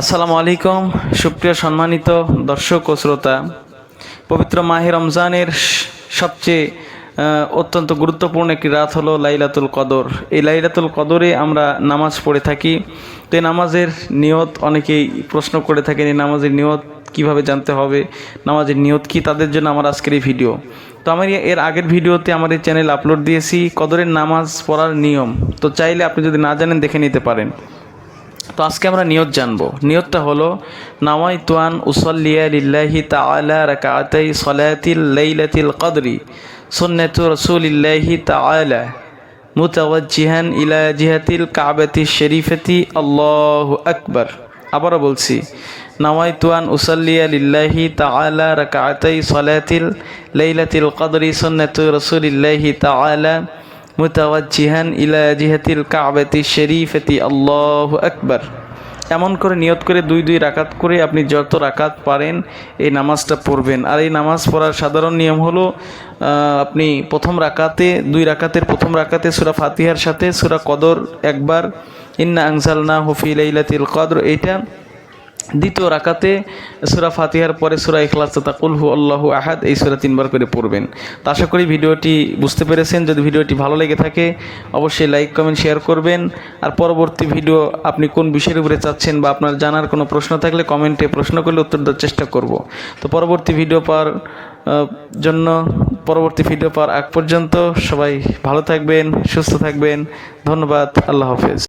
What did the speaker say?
আসসালামু আলাইকুম, সুপ্রিয় সম্মানিত দর্শক ও শ্রোতা। পবিত্র মাহে রমজানের সবচেয়ে অত্যন্ত গুরুত্বপূর্ণ একটি রাত হলো লাইলাতুল কদর। এই লাইলাতুল কদরে আমরা নামাজ পড়ে থাকি। তো এই নামাজের নিয়ত অনেকেই প্রশ্ন করে থাকেন, এই নামাজের নিয়ত কীভাবে জানতে হবে? নামাজের নিয়ত কি? তাদের জন্য আমার আজকের এই ভিডিও। তো আমি এর আগের ভিডিওতে আমার এই চ্যানেল আপলোড দিয়েছি, কদরের নামাজ পড়ার নিয়ম। তো চাইলে আপনি যদি না জানেন, দেখে নিতে পারেন। তো আজকে আমরা নিয়ত জানব। নিয়তটা হলো নাওয়াই তুয়ান উসল্লিয়া তাআলা রাকাতাই সলাতিল লাইলাতিল কদরি, সুন্নাতু রাসূলিল্লাহি তাআলা, মুতাওয়াজ্জিহান ইলা জিহাতিল কাবাতি শরীফাতি, আল্লাহু আকবার। আবারও বলছি নাওয়াই তুয়ান উসল্লিয়া তাআলা রাকাতাই সলাতিল লাইলাতিল কদরি, সুন্নাতু রাসূলিল্লাহি তাআলা মুতাওয়াজ্জিহান ইলা জিহাতিল কাবাতি শরীফাতি, আল্লাহু আকবার। এমন করে নিয়ত করে দুই দুই রাকাত করে আপনি যত রাকাত পারেন এই নামাজটা পড়বেন। আর এই নামাজ পড়ার সাধারণ নিয়ম হলো আপনি প্রথম রাকাতে, দুই রাকাতের প্রথম রাকাতে সুরা ফাতিহার সাথে সুরা কদর একবার, ইন্না আংসালনা হুফি লাইলাতিল কদর, এইটা দ্বিতীয় রাকাতে সুরা ফাতিহার পরে সুরা ইখলাস তাকুল হু আল্লাহ আহাদ এই সুরা তিনবার করে পড়বেন। তা আশা করি ভিডিওটি বুঝতে পেরেছেন। যদি ভিডিওটি ভালো লেগে থাকে, অবশ্যই লাইক, কমেন্ট, শেয়ার করবেন। আর পরবর্তী ভিডিও আপনি কোন বিষয়ের উপরে চাচ্ছেন বা আপনার জানার কোনো প্রশ্ন থাকলে কমেন্টে প্রশ্ন করলে উত্তর দেওয়ার চেষ্টা করব। তো পরবর্তী ভিডিও পাওয়ার জন্য পরবর্তী ভিডিও পাওয়ার আগ পর্যন্ত সবাই ভালো থাকবেন, সুস্থ থাকবেন। ধন্যবাদ। আল্লাহ হাফেজ।